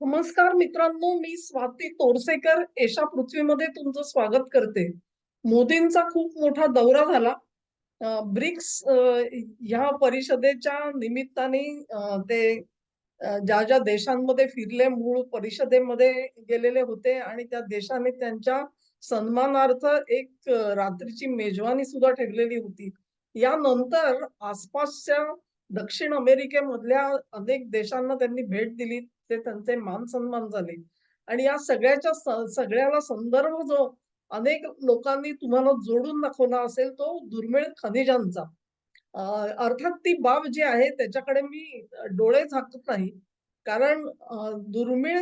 नमस्कार मित्रांनो मी स्वाती तोरसेकर. एशा पृथ्वीमध्ये तुमचं स्वागत करते. मोदींचा खूप मोठा दौरा झाला. ब्रिक्स ह्या परिषदेच्या निमित्ताने ते ज्या ज्या देशांमध्ये फिरले मूळ परिषदेमध्ये गेलेले होते आणि त्या देशाने त्यांच्या सन्मानार्थ एक रात्रीची मेजवानी सुद्धा ठेवलेली होती. यानंतर आसपासच्या दक्षिण अमेरिकेमधल्या अनेक देशांना त्यांनी भेट दिली. ते त्यांचे मान सन्मान झाले. आणि या सगळ्याच्या सगळ्याला संदर्भ जो अनेक लोकांनी तुम्हाला जोडून दाखवला असेल तो दुर्मिळ खनिजांचा. अर्थात ती बाब जी आहे त्याच्याकडे मी डोळे झाकत नाही. कारण दुर्मिळ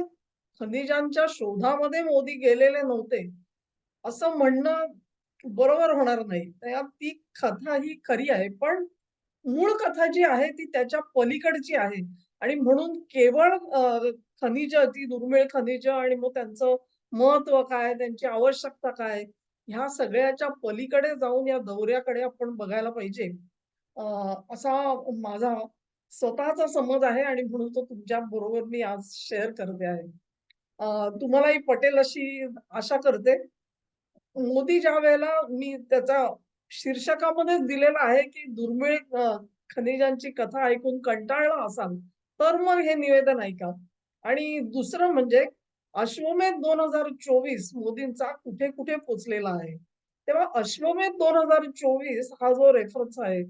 खनिजांच्या शोधामध्ये मोदी गेलेले नव्हते. असं म्हणणं बरोबर होणार नाही. त्या ती कथा ही खरी आहे. पण मूळ कथा जी आहे ती त्याच्या पलीकडची आहे. आणि म्हणून केवळ खनिज ती दुर्मिळ खनिज आणि मग त्यांचं महत्त्व काय त्यांची आवश्यकता काय ह्या सगळ्याच्या पलीकडे जाऊन या दौऱ्याकडे आपण बघायला पाहिजे. असा माझा स्वतःचा समज आहे आणि म्हणून तो तुमच्या बरोबर मी आज शेअर करते आहे. तुम्हालाही पटेल अशी आशा करते. मोदी ज्या वेळेला मी त्याचा शीर्षकामध्येच दिलेला आहे की दुर्मिळ खनिजांची कथा ऐकून कंटाळला असाल तर मग हे निवेदन ऐका. आणि दुसरं म्हणजे अश्वमेध दोन हजार चोवीस मोदींचा कुठे कुठे पोचलेला आहे? तेव्हा अश्वमेध दोन हजार चोवीस हा जो रेफरन्स आहे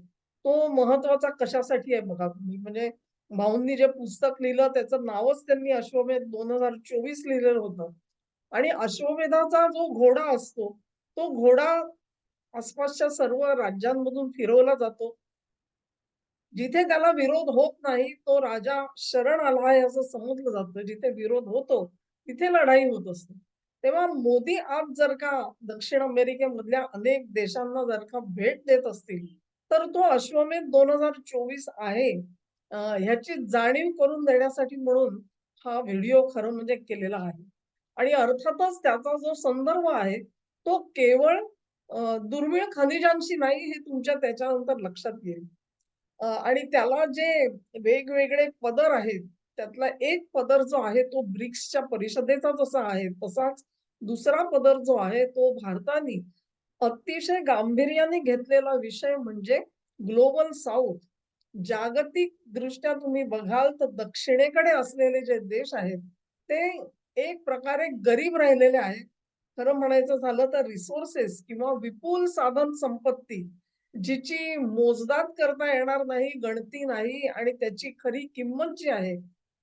तो महत्त्वाचा कशासाठी आहे बघा तुम्ही? म्हणजे भाऊंनी जे पुस्तक लिहिलं त्याचं नावच त्यांनी अश्वमेध दोन हजार चोवीस लिहिलेलं होतं. आणि अश्वमेधाचा जो घोडा असतो तो घोडा आसपासच्या सर्व राज्यांमधून फिरवला जातो. जिथे त्याला विरोध होत नाही तो राजा शरण आला आहे असं समजलं जातं. जिथे विरोध होतो तिथे लढाई होत असते. तेव्हा मोदी आज जर का दक्षिण अमेरिकेमधल्या अनेक देशांना जर का भेट देत असतील तर तो अश्वमेध दोन हजार चोवीस आहे. ह्याची जाणीव करून देण्यासाठी म्हणून हा व्हिडिओ खरं म्हणजे केलेला आहे. आणि अर्थातच त्याचा जो संदर्भ आहे तो केवळ दुर्मिळ खनिजांशी नाही हे तुमच्या त्याच्यानंतर लक्षात येईल. आणि त्याला जे वेगवेगळे पदर आहेत त्यातला एक पदर जो आहे तो ब्रिक्सच्या परिषदेचा जसा आहे तसाच दुसरा पदर जो आहे तो भारताने अतिशय गांभीर्याने घेतलेला विषय म्हणजे ग्लोबल साऊथ. जागतिक दृष्ट्या तुम्ही बघाल तर दक्षिणेकडे असलेले जे देश आहेत ते एक प्रकारे गरीब राहिलेले आहेत. खरं म्हणायचं झालं तर रिसोर्सेस किंवा विपुल साधन संपत्ती जिची मोजदाद करता येणार नाही गणती नाही आणि त्याची खरी किंमत जी आहे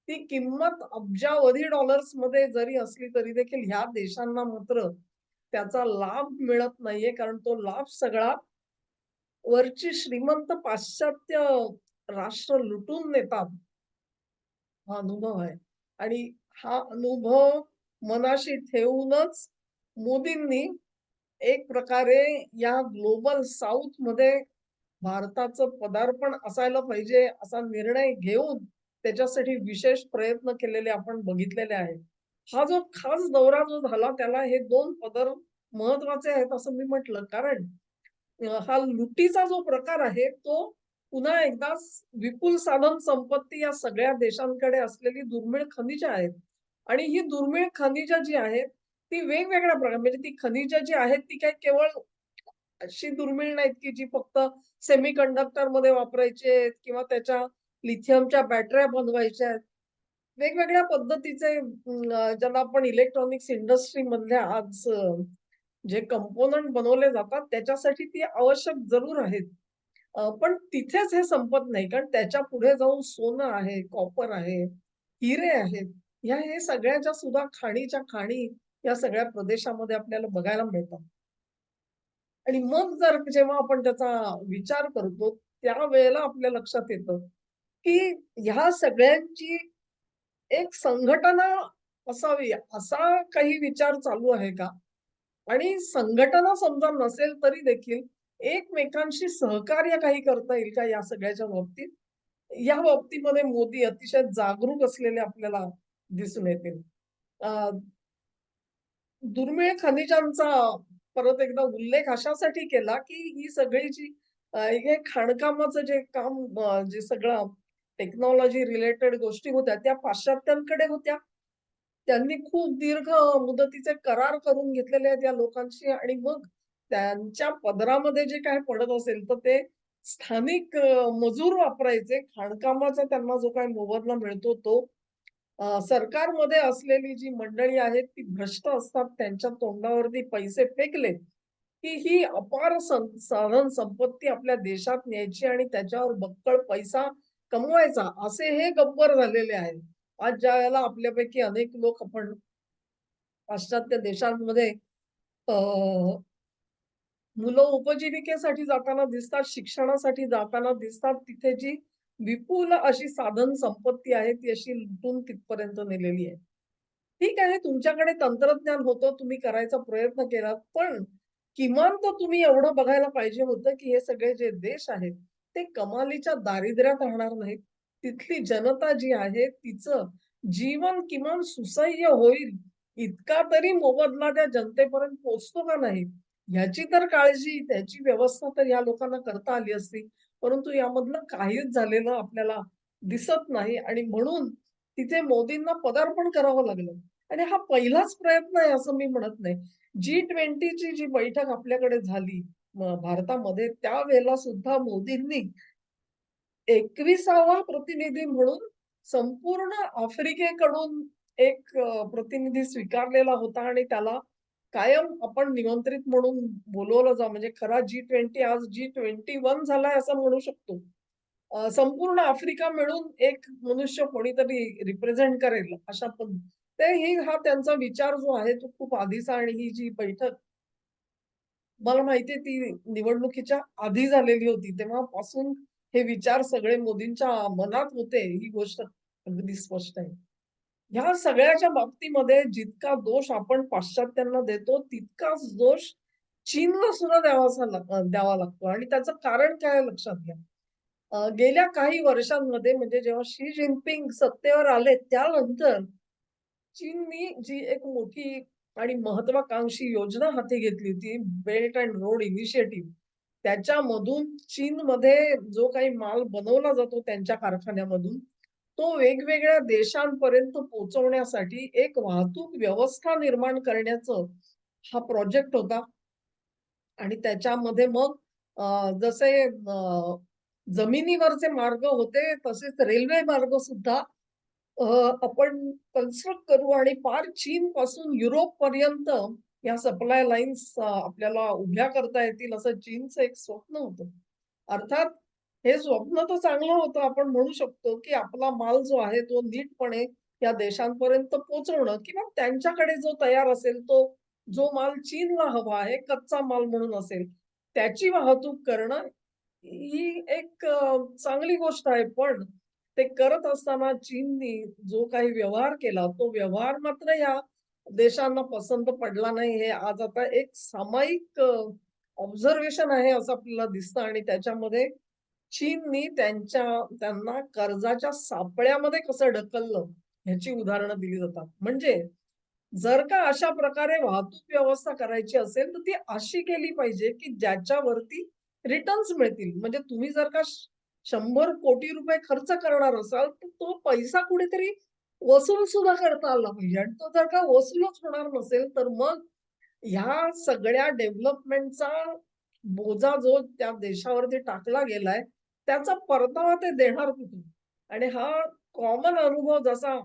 ती किंमत अब्जावधी डॉलर्समध्ये जरी असली तरी देखील ह्या देशांना मात्र त्याचा लाभ मिळत नाहीये. कारण तो लाभ सगळा वरची श्रीमंत पाश्चात्य राष्ट्र लुटून नेतात. हा अनुभव आहे. आणि हा अनुभव मनाशी ठेवूनच मोदींनी एक प्रकारे या ग्लोबल साऊथमध्ये भारताचं पदार्पण असायला पाहिजे असा निर्णय घेऊन त्याच्यासाठी विशेष प्रयत्न केलेले आपण बघितलेले आहेत. हा जो खास दौरा जो झाला त्याला हे दोन पदर महत्त्वाचे आहेत असं मी म्हटलं. कारण हा लुटीचा जो प्रकार आहे तो पुन्हा एकदा विपुल साधन संपत्ती या सगळ्या देशांकडे असलेली दुर्मिळ खनिज आहेत. आणि ही दुर्मिळ खनिज जी आहेत ती वेगवेगळ्या प्रकार म्हणजे ती खनिज जी आहेत ती काय केवळ अशी दुर्मिळ नाहीत की जी फक्त सेमी कंडक्टरमध्ये वापरायची आहेत किंवा त्याच्या लिथियमच्या बॅटऱ्या बनवायच्या आहेत. वेगवेगळ्या पद्धतीचे ज्यांना आपण इलेक्ट्रॉनिक्स इंडस्ट्री मधल्या आज जे कंपोनंट बनवले जातात त्याच्यासाठी ती आवश्यक जरूर आहेत. पण तिथेच हे संपत नाही कारण त्याच्या पुढे जाऊन सोनं आहे कॉपर आहे हिरे आहेत ह्या हे सगळ्याच्या सुद्धा खाणीच्या खाणी या सगळ्या प्रदेशामध्ये आपल्याला बघायला मिळतात. आणि मग जर जेव्हा आपण त्याचा विचार करतो त्यावेळेला आपल्या लक्षात येतं की ह्या सगळ्यांची एक संघटना असावी असा काही विचार चालू आहे का? आणि संघटना समजा नसेल तरी देखील एकमेकांशी सहकार्य काही करता येईल का या सगळ्याच्या बाबतीत? या बाबतीमध्ये मोदी अतिशय जागरूक असलेले आपल्याला दिसून येतील. अं, दुर्मिळ खनिजांचा परत एकदा उल्लेख अशासाठी केला की ही सगळी जी हे खाणकामाचं जे काम जे सगळं टेक्नॉलॉजी रिलेटेड गोष्टी होत्या त्या पाश्चात्यांकडे होत्या त्यांनी खूप दीर्घ मुदतीचे करार करून घेतलेले आहेत या लोकांशी आणि मग त्यांच्या पदरामध्ये जे काय पडत असेल तर ते स्थानिक मजूर वापरायचे. खाणकामाचा त्यांना जो काय मोबदला मिळतो तो. सरकारमध्ये असलेली जी मंडळी आहेत ती भ्रष्ट असतात. त्यांच्या तोंडावरती पैसे फेकले, की ही अपार साधन संपत्ती आपल्या देशात न्यायची आणि त्याच्यावर बक्कळ पैसा कमवायचा, असे हे गब्बर झालेले आहेत. आज ज्या वेळेला आपल्यापैकी अनेक लोक आपण पाश्चात्य देशांमध्ये अ, मुलं उपजीविकेसाठी जाताना दिसतात, शिक्षणासाठी जाताना दिसतात. तिथे जी विपुल अशी साधन संपत्ती आहे, ती अशी लुटून तिथपर्यंत नेलेली आहे. ठीक आहे, तुमच्याकडे तंत्रज्ञान होतं, तुम्ही करायचा प्रयत्न केलात. पण किमान तर तुम्ही एवढं बघायला पाहिजे होतं, की हे सगळे जे देश आहेत, ते कमालीच्या दारिद्र्यात राहणार नाहीत. तिथली जनता जी आहे, तिचं जीवन किमान सुसह्य होईल, इतका तरी मोबदला त्या जनतेपर्यंत पोहोचतो का नाही? ह्याची तर काळजी, त्याची व्यवस्था तर या लोकांना करता आली असती. परंतु यामधलं काहीच झालेलं आपल्याला दिसत नाही आणि म्हणून तिथे मोदींना पदार्पण करावं लागलं. आणि हा पहिलाच प्रयत्न आहे असं मी म्हणत नाही. G20ची जी बैठक आपल्याकडे झाली भारतामध्ये त्यावेळेला सुद्धा मोदींनी 21वा प्रतिनिधी म्हणून संपूर्ण आफ्रिकेकडून एक प्रतिनिधी स्वीकारलेला होता आणि त्याला कायम आपण निमंत्रित म्हणून बोलवलं जा म्हणजे खरा G20 आज G21 झालाय असं म्हणू शकतो. संपूर्ण आफ्रिका मिळून एक मनुष्य कोणीतरी रिप्रेझेंट करेल अशा पण ते ही हा त्यांचा विचार जो आहे तो खूप आधीचा आणि ही जी बैठक मला माहितीये ती निवडणुकीच्या आधी झालेली होती. तेव्हापासून हे विचार सगळे मोदींच्या मनात होते, ही गोष्ट अगदी स्पष्ट आहे. ह्या सगळ्याच्या बाबतीमध्ये जितका दोष आपण पाश्चात्यांना देतो, तितकाच दोष चीनला सुद्धा द्यावासा द्यावा लागतो आणि त्याचं कारण काय लक्षात घ्या. गेल्या काही वर्षांमध्ये म्हणजे जेव्हा शी जिनपिंग सत्तेवर आले त्यानंतर चीननी जी एक मोठी आणि महत्वाकांक्षी योजना हाती घेतली होती, बेल्ट अँड रोड इनिशिएटिव्ह. त्याच्यामधून चीनमध्ये जो काही माल बनवला जातो त्यांच्या कारखान्यामधून, तो वेगवेगळ्या देशांपर्यंत पोहोचवण्यासाठी एक वाहतूक व्यवस्था निर्माण करण्याचं हा प्रोजेक्ट होता. आणि त्याच्यामध्ये मग जसे जमिनीवरचे मार्ग होते, तसेच रेल्वे मार्ग सुद्धा आपण कन्स्ट्रक्ट करू आणि पार युरोप युरोपपर्यंत या सप्लाय लाईन्स आपल्याला उभ्या करता येतील असं चीनचं एक स्वप्न होतं. अर्थात हे स्वप्न तर चांगलं होतं. आपण म्हणू शकतो, की आपला माल जो आहे तो नीटपणे या देशांपर्यंत पोहोचवणं किंवा त्यांच्याकडे जो तयार असेल तो जो माल चीनला हवा आहे, कच्चा माल म्हणून असेल, त्याची वाहतूक करणं ही एक चांगली गोष्ट आहे. पण ते करत असताना चीननी जो काही व्यवहार केला, तो व्यवहार मात्र या देशांना पसंत पडला नाही. हे आज आता एक सामायिक ऑब्झर्वेशन आहे असं आपल्याला दिसतं आणि त्याच्यामध्ये चीननी त्यांच्या त्यांना कर्जाच्या सापळ्यामध्ये कसं ढकललं, ह्याची उदाहरणं दिली जातात. म्हणजे जर का अशा प्रकारे वाहतूक व्यवस्था करायची असेल, तर ती अशी केली पाहिजे, की ज्याच्यावरती रिटर्न्स मिळतील. म्हणजे तुम्ही जर का शंभर कोटी रुपये खर्च करणार असाल, तर तो पैसा कुठेतरी वसूल सुद्धा करता आला पाहिजे आणि तो जर का वसूलच होणार नसेल, तर मग ह्या सगळ्या डेव्हलपमेंटचा बोजा जो त्या देशावरती टाकला गेलाय, त्याचा परतावा ते देणार कुठून? आणि हा कॉमन अनुभव जसा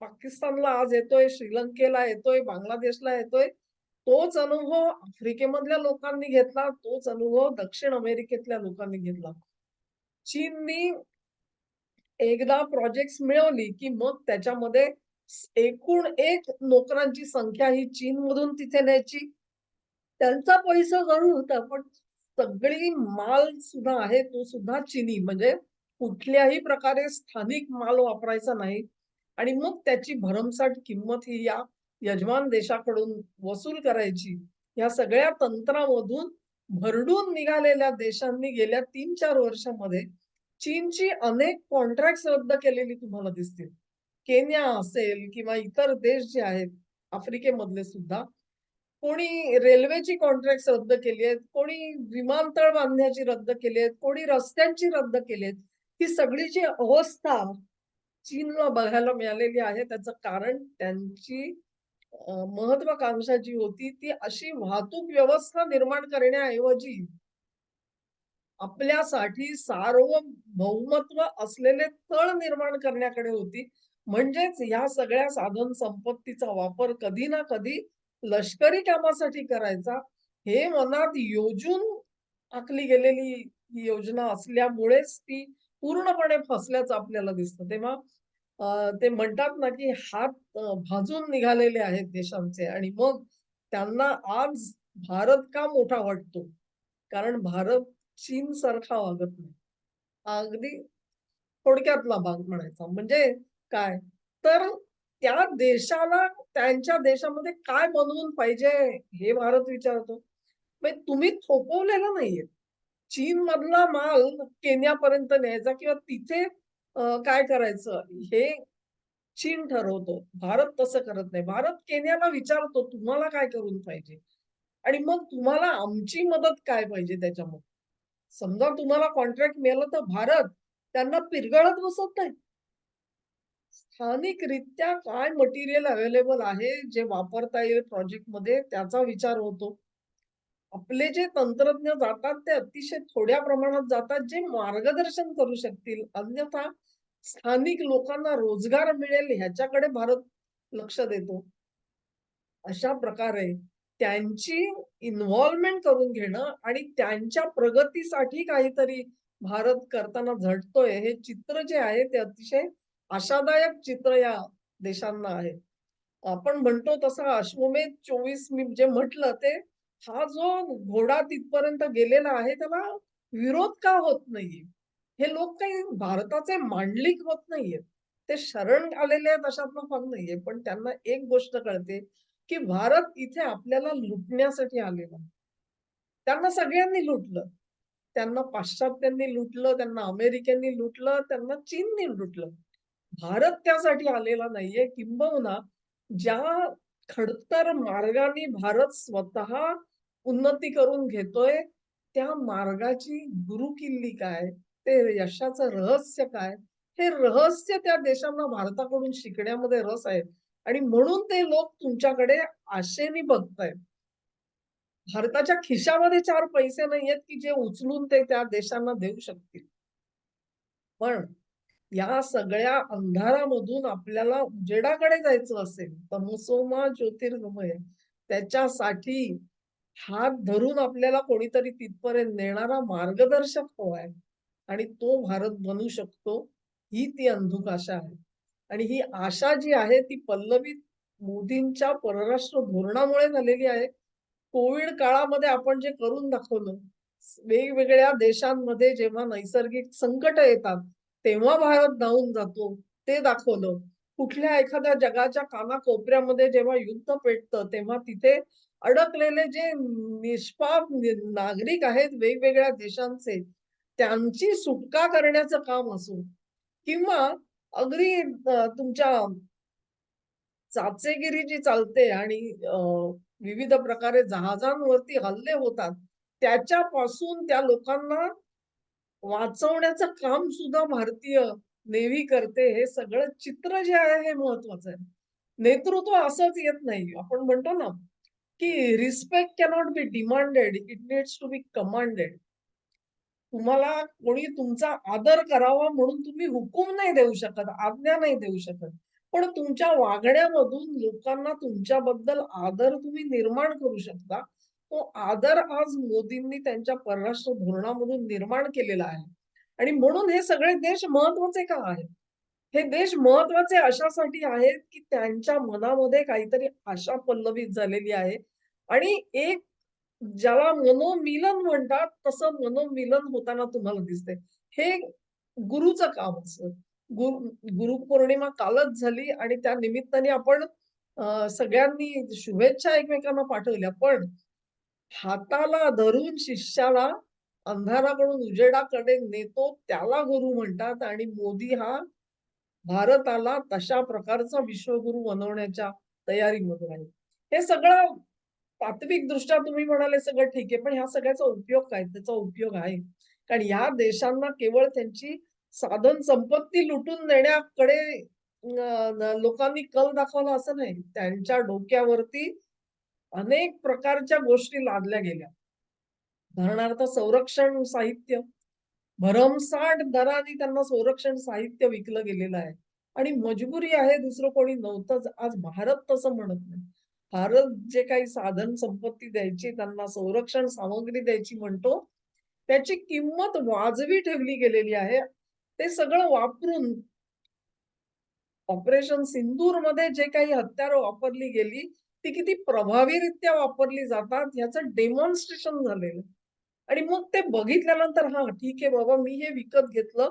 पाकिस्तानला आज येतोय, श्रीलंकेला येतोय, बांगलादेशला येतोय, तोच अनुभव आफ्रिकेमधल्या लोकांनी घेतला, तोच अनुभव दक्षिण अमेरिकेतल्या लोकांनी घेतला. चीननी एकदा प्रोजेक्ट मिळवली, की मग त्याच्यामध्ये एकूण एक नोकरांची संख्या ही चीनमधून तिथे न्यायची. त्यांचा पैसा जरूर होता, पण सगळी माल सुद्धा आहे तो सुद्धा चिनी म्हणजे कुठल्याही प्रकारे स्थानिक माल वापरायचा नाही आणि मग त्याची भरमसाठ किंमत ही या यजमान देशाकडून वसूल करायची. या सगळ्या तंत्रामधून भरडून निघालेल्या देशांनी गेल्या 3-4 वर्षामध्ये चीनची अनेक कॉन्ट्रॅक्ट रद्द केलेली तुम्हाला दिसतील. केन्या असेल किंवा इतर देश जे आहेत आफ्रिकेमधले सुद्धा, कोणी रेल्वेची कॉन्ट्रॅक्ट रद्द केली आहेत, कोणी विमानतळ बांधण्याची रद्द केली आहेत, कोणी रस्त्यांची रद्द केली आहेत. ही सगळी जी अवस्था चीनला बघायला मिळालेली आहे त्याचं कारण त्यांची महत्वाकांक्षा जी होती ती अशी वाहतूक व्यवस्था निर्माण करण्याऐवजी आपल्यासाठी सार्वभौमत्व असलेले तळ निर्माण करण्याकडे होती. म्हणजेच या सगळ्या साधन संपत्तीचा वापर कधी ना कधी लष्करी कामासाठी करायचा, हे मनात योजून आखली गेलेली योजना असल्यामुळेच ती पूर्णपणे फसल्याचं आपल्याला दिसतं. तेव्हा ते म्हणतात ना, की हात भाजून निघालेले आहेत देशांचे आणि मग त्यांना आज भारत का मोठा वाटतो? कारण भारत चीन सारखा वागत नाही. अगदी थोडक्यातला भाग म्हणायचा. म्हणजे काय? तर त्या देशाला त्यांच्या देशामध्ये काय बनवून पाहिजे हे भारत विचारतो. म्हणजे तुम्ही थोपवलेला नाहीये. चीन मधला माल केन्यापर्यंत न्यायचा किंवा तिथे काय करायचं हे चीन ठरवतो. भारत तसं करत नाही. भारत केन्याला विचारतो, "तुम्हाला काय करून पाहिजे?" आणि मग तुम्हाला आमची मदत काय पाहिजे त्याच्यामध्ये? समजा तुम्हाला कॉन्ट्रॅक्ट मिळालं तर भारत त्यांना पिरगळत बसत नाही. स्थानिकरित्या काय मटेरियल अवेलेबल आहे, जे वापरता येईल प्रोजेक्टमध्ये त्याचा विचार होतो. आपले जे तंत्रज्ञ जातात ते अतिशय थोड्या प्रमाणात जातात, जे मार्गदर्शन करू शकतील. अन्यथा स्थानिक लोकांना रोजगार मिळेल ह्याच्याकडे भारत लक्ष देतो. अशा प्रकारे त्यांची इन्व्हॉल्वमेंट करून घेणं आणि त्यांच्या प्रगतीसाठी काहीतरी भारत करताना झटतोय, हे चित्र जे आहे ते अतिशय आशादायक चित्र या देशांना आहे. आपण म्हणतो तसा अश्वमेध 24 मी जे म्हटलं ते हा जो घोडा तिथपर्यंत गेलेला आहे त्याला विरोध का होत नाहीये? हे लोक काही भारताचे मांडलिक होत नाहीयेत. ते शरण आलेले आहेत अशातला भाग नाहीये. पण त्यांना एक गोष्ट कळते, की भारत इथे आपल्याला लुटण्यासाठी आलेला आहे. त्यांना सगळ्यांनी लुटलं. त्यांना पाश्चात्यांनी लुटलं, त्यांना अमेरिकेने लुटलं, त्यांना चीननी लुटलं. भारत त्यासाठी आलेला नाहीये. किंबहुना ज्या खडतर मार्गाने भारत स्वतः उन्नती करून घेतोय, त्या मार्गाची गुरुकिल्ली काय? ते यशाचं रहस्य काय? हे रहस्य त्या देशांना भारताकडून शिकण्यामध्ये रस आहे आणि म्हणून ते लोक तुमच्याकडे आशेने बघतायत. भारताच्या खिशामध्ये चार पैसे नाहीयेत, की जे उचलून ते त्या देशांना देऊ शकतील. पण या सगळ्या अंधारामधून आपल्याला उजेडाकडे जायचं असेल, तमसोमा ज्योतिर्गमय त्याच्यासाठी हात धरून आपल्याला कोणीतरी तिथपर्यंत नेणारा मार्गदर्शक हवाय आणि तो भारत बनू शकतो, ही ती अंधुक आशा आहे. आणि ही आशा जी आहे ती पल्लवित मोदींच्या परराष्ट्र धोरणामुळे झालेली आहे. कोविड काळामध्ये आपण जे करून दाखवलं, वेगवेगळ्या देशांमध्ये जेव्हा नैसर्गिक संकट येतात, तेव्हा भारत धावून जातो, ते दाखवलं. कुठल्या एखाद्या जगाच्या कानाकोपऱ्यामध्ये जेव्हा युद्ध पेटतं, तेव्हा तिथे अडकलेले जे निष्पाप नागरिक आहेत वेगवेगळ्या देशांचे, त्यांची सुटका करण्याचं काम असो किंवा अगदी तुमच्या चाचेगिरी जी चालते आणि विविध प्रकारे जहाजांवरती हल्ले होतात, त्याच्यापासून त्या लोकांना वाचवण्याचं काम सुद्धा भारतीय नेव्ही करते. हे सगळं चित्र जे आहे हे महत्वाचं आहे. नेतृत्व असंच येत नाही. आपण म्हणतो ना, की respect cannot be demanded, it needs to be commanded. तुम्हाला कोणी तुमचा आदर करावा म्हणून तुम्ही हुकूम नाही देऊ शकत, आज्ञा नाही देऊ शकत. पण तुमच्या वागण्यामधून लोकांना तुमच्याबद्दल आदर तुम्ही निर्माण करू शकता. तो आदर आज मोदींनी त्यांच्या परराष्ट्र धोरणामधून निर्माण केलेला आहे. आणि म्हणून हे सगळे देश महत्त्वाचे का आहेत? हे देश महत्त्वाचे अशासाठी आहेत, की त्यांच्या मनामध्ये काहीतरी आशा पल्लवित झालेली आहे आणि एक ज्याला मनोमिलन म्हणतात, तसं मनोमिलन होताना तुम्हाला दिसते हे गुरुचं काम असतं. गुरु गुरुपौर्णिमा कालच झाली आणि त्या निमित्ताने आपण सगळ्यांनी शुभेच्छा एकमेकांना पाठवल्या. पण हाताला धरून शिष्याला अंधाराकडून उजेडाकडे नेतो, त्याला गुरु म्हणतात आणि मोदी हा भारताला तशा प्रकारचा विश्वगुरु बनवण्याच्या तयारीमध्ये आहे. हे सगळं तात्विक दृष्ट्या तुम्ही म्हणाले सगळं ठीक आहे. पण ह्या सगळ्याचा उपयोग काय? त्याचा उपयोग आहे. कारण ह्या देशांना केवळ त्यांची साधन संपत्ती लुटून देण्याकडे लोकांनी कल दाखवला असं नाही त्यांच्या डोक्यावरती अनेक प्रकारच्या गोष्टी लादल्या गेल्या. उदाहरणार्थ संरक्षण साहित्य. भरमसाठ दराने त्यांना संरक्षण साहित्य विकलं गेलेलं आहे. आणि मजबुरी आहे दुसरं कोणी नव्हतंच. आज भारत तसं म्हणत नाही. भारत जे काही साधन संपत्ती द्यायची त्यांना संरक्षण सामग्री द्यायची म्हणतो त्याची किंमत वाजवी ठेवली गेलेली आहे. ते सगळं वापरून ऑपरेशन सिंदूरमध्ये जे काही हत्यारं वापरली गेली ती किती प्रभावीरित्या वापरली जातात याचं डेमॉन्स्ट्रेशन झालेलं. आणि मग ते बघितल्यानंतर हा ठीक आहे बाबा मी हे विकत घेतलं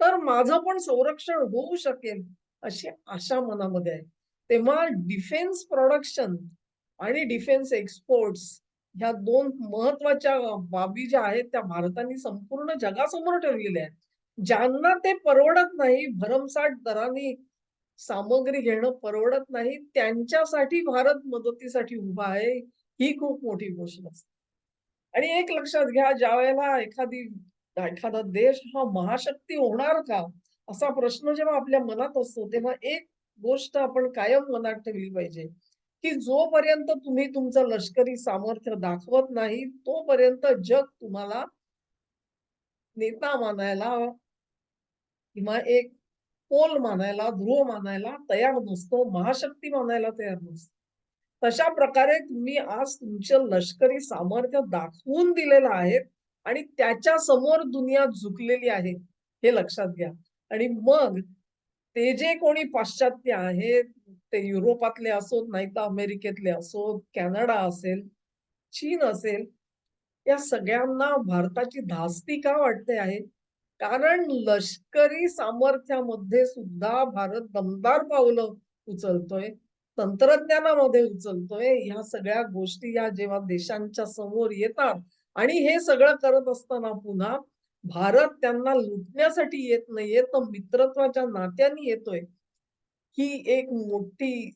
तर माझं पण संरक्षण होऊ शकेल अशी आशा मनामध्ये आहे. तेव्हा डिफेन्स प्रोडक्शन आणि डिफेन्स एक्सपोर्ट्स ह्या दोन महत्त्वाच्या बाबी ज्या आहेत त्या भारताने संपूर्ण जगासमोर ठेवलेल्या आहेत. ज्यांना ते परवडत नाही भरमसाठ दराने सामग्री घेणं परवडत नाही त्यांच्यासाठी भारत मदतीसाठी उभा आहे ही खूप मोठी गोष्ट असते. आणि एक लक्षात घ्या ज्या वेळेला एखादी एखादा देश हा महाशक्ती होणार का असा प्रश्न जेव्हा आपल्या मनात असतो तेव्हा एक गोष्ट आपण कायम मनात ठेवली पाहिजे की जोपर्यंत तुम्ही तुमचं लष्करी सामर्थ्य दाखवत नाही तोपर्यंत जग तुम्हाला नेता मानायला किंवा एक पोल मानायला ध्रुव मानायला तयार नसतो महाशक्ती मानायला तयार नसतो. तशा प्रकारे तुम्ही आज तुमचं लष्करी सामर्थ्य दाखवून दिलेलं आहे आणि त्याच्यासमोर दुनिया झुकलेली आहे हे लक्षात घ्या. आणि मग ते जे कोणी पाश्चात्य आहेत ते युरोपातले असोत नाही तर अमेरिकेतले असोत कॅनडा असेल चीन असेल या सगळ्यांना भारताची धास्ती का वाटते आहे? कारण लष्करी सामर्थ्यामध्ये सुद्धा भारत दमदार पावलं उचलतोय तंत्रज्ञानामध्ये उचलतोय. ह्या सगळ्या गोष्टी या जेव्हा देशांच्या समोर येतात आणि हे सगळं करत असताना पुन्हा भारत त्यांना लुटण्यासाठी येत नाहीये तर मित्रत्वाच्या नात्याने येतोय. ही एक मोठी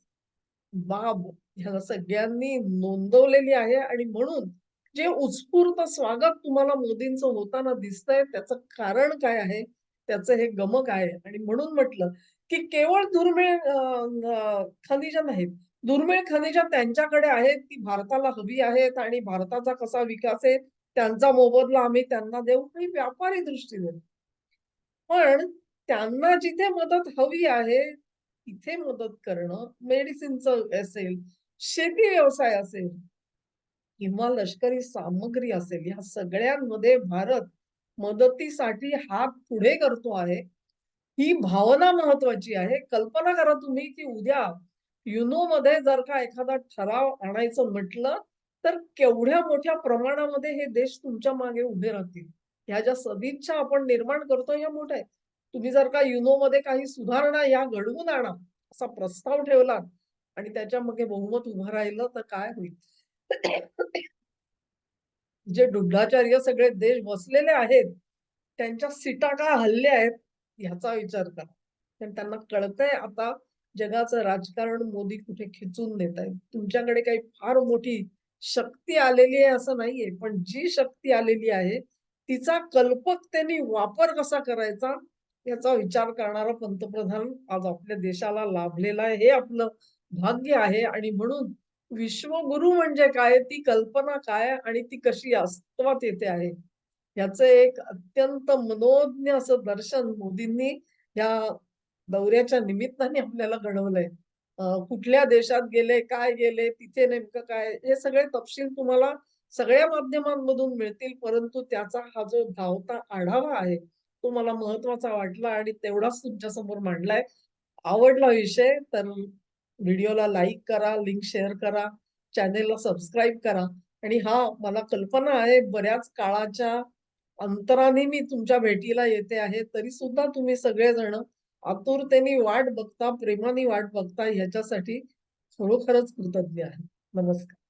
बाब ह्या सगळ्यांनी नोंदवलेली आहे आणि म्हणून जे उत्स्फूर्त स्वागत तुम्हाला मोदींचं होताना दिसतंय त्याचं कारण काय आहे? त्याचं हे गमक आहे? आणि म्हणून म्हटलं की केवळ दुर्मिळ खनिज नाहीत दुर्मिळ खनिज त्यांच्याकडे आहेत ती भारताला हवी आहेत आणि भारताचा कसा विकास आहे त्यांचा मोबदला आम्ही त्यांना देऊ ही व्यापारी दृष्टीने. पण त्यांना जिथे मदत हवी आहे तिथे मदत करणं मेडिसिनचं असेल शेती व्यवसाय असेल किंवा लष्करी सामग्री असेल या सगळ्यांमध्ये भारत मदतीसाठी हात पुढे करतो आहे. ही भावना महत्वाची आहे. कल्पना करा तुम्ही की उद्या युनो मध्ये जर का एखादा ठराव आणायचं म्हटलं तर केवढ्या मोठ्या प्रमाणामध्ये हे देश तुमच्या मागे उभे राहतील? ह्या ज्या सदिच्छा आपण निर्माण करतो या मोठ्या आहेत. तुम्ही जर का युनो मध्ये काही सुधारणा या घडवून आणा असा प्रस्ताव ठेवला आणि त्याच्यामध्ये बहुमत उभं राहिलं तर काय होईल? जे डुड्डाचार्य सगळे देश बसलेले आहेत त्यांच्या सीटा का हल्ले आहेत ह्याचा विचार करा. कारण त्यांना कळतंय आता जगाचं राजकारण मोदी कुठे खिचून देत आहे तुमच्याकडे काही फार मोठी शक्ती आलेली आहे असं नाहीये पण जी शक्ती आलेली आहे तिचा कल्पकतेने वापर कसा करायचा याचा विचार करणारा पंतप्रधान आज आपल्या देशाला लाभलेला आहे हे आपलं भाग्य आहे. आणि म्हणून विश्वगुरु म्हणजे काय? ती कल्पना काय आणि ती कशी अस्तित्वात येते आहे? याचं एक अत्यंत मनोज्ञ असं दर्शन मोदींनी या दौऱ्याच्या निमित्ताने आपल्याला घडवलंय. कुठल्या देशात गेले काय गेले तिथे नेमकं काय? हे सगळे तपशील तुम्हाला सगळ्या माध्यमांमधून मिळतील परंतु त्याचा हा जो धावता आढावा आहे तो मला महत्त्वाचा वाटला आणि तेवढाच तुमच्यासमोर मांडलाय. आवडला विषय तर व्हिडिओला लाईक करा लिंक शेअर करा चॅनेलला सबस्क्राईब करा. आणि हा मला कल्पना आहे बऱ्याच काळाच्या अंतराने मी तुमच्या भेटीला येते आहे तरी सुद्धा तुम्ही सगळेजण आतुरतेने वाट बघता प्रेमाने वाट बघता ह्याच्यासाठी खरोखरच कृतज्ञ आहे. नमस्कार.